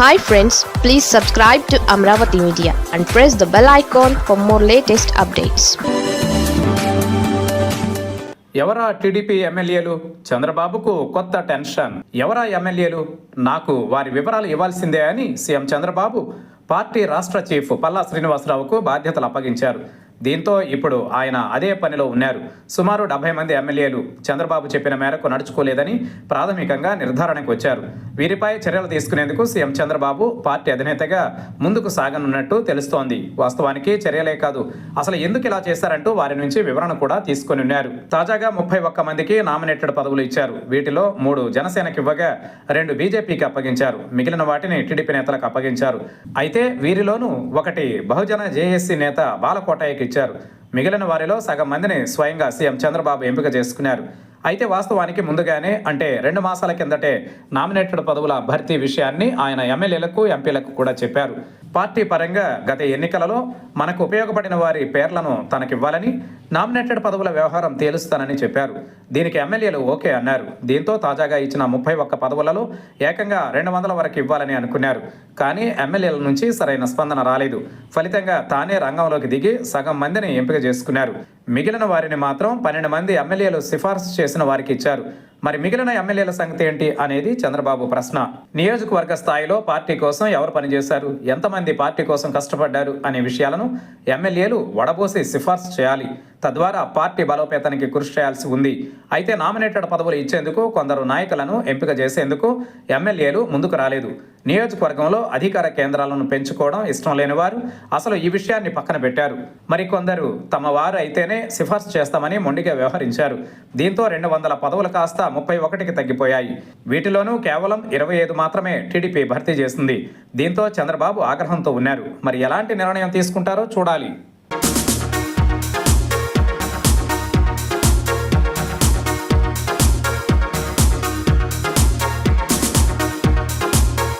Hi friends please subscribe to Amaravati media and press the bell icon for more latest updates ఎవరా TDP ఎమ్మెల్యేలు? చంద్రబాబుకు కొత్త tension. ఎవరా ఎమ్మెల్యేలు? నాకు వారి వివరాలు ఇవ్వాల్సిందే అని సీఎం చంద్రబాబు పార్టీ రాష్ట్ర చీఫ్ పల్లా శ్రీనివాసరావుకు బాధ్యతలు అప్పగించారు. దీంతో ఇప్పుడు ఆయన అదే పనిలో ఉన్నారు. సుమారు డెబ్బై మంది ఎమ్మెల్యేలు చంద్రబాబు చెప్పిన మేరకు నడుచుకోలేదని ప్రాథమికంగా నిర్ధారణకు వచ్చారు. వీరిపై చర్యలు తీసుకునేందుకు సీఎం చంద్రబాబు పార్టీ అధినేతగా ముందుకు సాగనున్నట్టు తెలుస్తోంది. వాస్తవానికి చర్యలే కాదు. అసలు ఎందుకు ఇలా చేశారంటూ వారి నుంచి వివరణ కూడా తీసుకొని ఉన్నారు. తాజాగా ముప్పై ఒక్క మందికి నామినేటెడ్ పదవులు ఇచ్చారు. వీటిలో మూడు జనసేనకి ఇవ్వగా రెండు బీజేపీకి అప్పగించారు. మిగిలిన వాటిని టీడీపీ నేతలకు అప్పగించారు. అయితే వీరిలోనూ ఒకటి బహుజన జేఏసీ నేత బాలకోటయ్యకి ఇచ్చారు. మిగిలిన వారిలో సగం మందిని స్వయంగా సీఎం చంద్రబాబు ఎంపిక చేసుకున్నారు. అయితే వాస్తవానికి ముందుగానే అంటే రెండు మాసాల కిందటే నామినేటెడ్ పదవుల భర్తీ విషయాన్ని ఆయన ఎమ్మెల్యేలకు ఎంపీలకు కూడా చెప్పారు. పార్టీ పరంగా గత ఎన్నికలలో మనకు ఉపయోగపడిన వారి పేర్లను తనకివ్వాలని నామినేటెడ్ పదవుల వ్యవహారం తేలుస్తానని చెప్పారు. దీనికి ఎమ్మెల్యేలు ఓకే అన్నారు. దీంతో తాజాగా ఇచ్చిన ముప్పై ఒక్క పదవులలో ఏకంగా రెండు వందల వరకు ఇవ్వాలని అనుకున్నారు. కానీ ఎమ్మెల్యేల నుంచి సరైన స్పందన రాలేదు. ఫలితంగా తానే రంగంలోకి దిగి సగం మందిని ఎంపిక చేసుకున్నారు. మిగిలిన వారిని మాత్రం పన్నెండు మంది ఎమ్మెల్యేలు సిఫార్సు చేసిన వారికి ఇచ్చారు. మరి మిగిలిన ఎమ్మెల్యేల సంగతి ఏంటి అనేది చంద్రబాబు ప్రశ్న. నియోజకవర్గ స్థాయిలో పార్టీ కోసం ఎవరు పనిచేశారు ఎంతమంది పార్టీ కోసం కష్టపడ్డారు? అనే విషయాలను ఎమ్మెల్యేలు వడబోసి సిఫార్సు చేయాలి. తద్వారా పార్టీ బలోపేతానికి కృషి చేయాల్సి ఉంది. అయితే నామినేటెడ్ పదవులు ఇచ్చేందుకు కొందరు నాయకులను ఎంపిక చేసేందుకు ఎమ్మెల్యేలు ముందుకు రాలేదు. నియోజకవర్గంలో అధికార కేంద్రాలను పెంచుకోవడం ఇష్టం లేని వారు అసలు ఈ విషయాన్ని పక్కన పెట్టారు. మరికొందరు తమ వారు అయితేనే సిఫార్సు చేస్తామని మొండిగా వ్యవహరించారు. దీంతో రెండు వందల పదవులు కాస్త ముప్పై ఒకటికి తగ్గిపోయాయి. వీటిలోనూ కేవలం ఇరవై ఐదు మాత్రమే టీడీపీ భర్తీ చేసింది. దీంతో చంద్రబాబు ఆగ్రహంతో ఉన్నారు. మరి ఎలాంటి నిర్ణయం తీసుకుంటారో చూడాలి.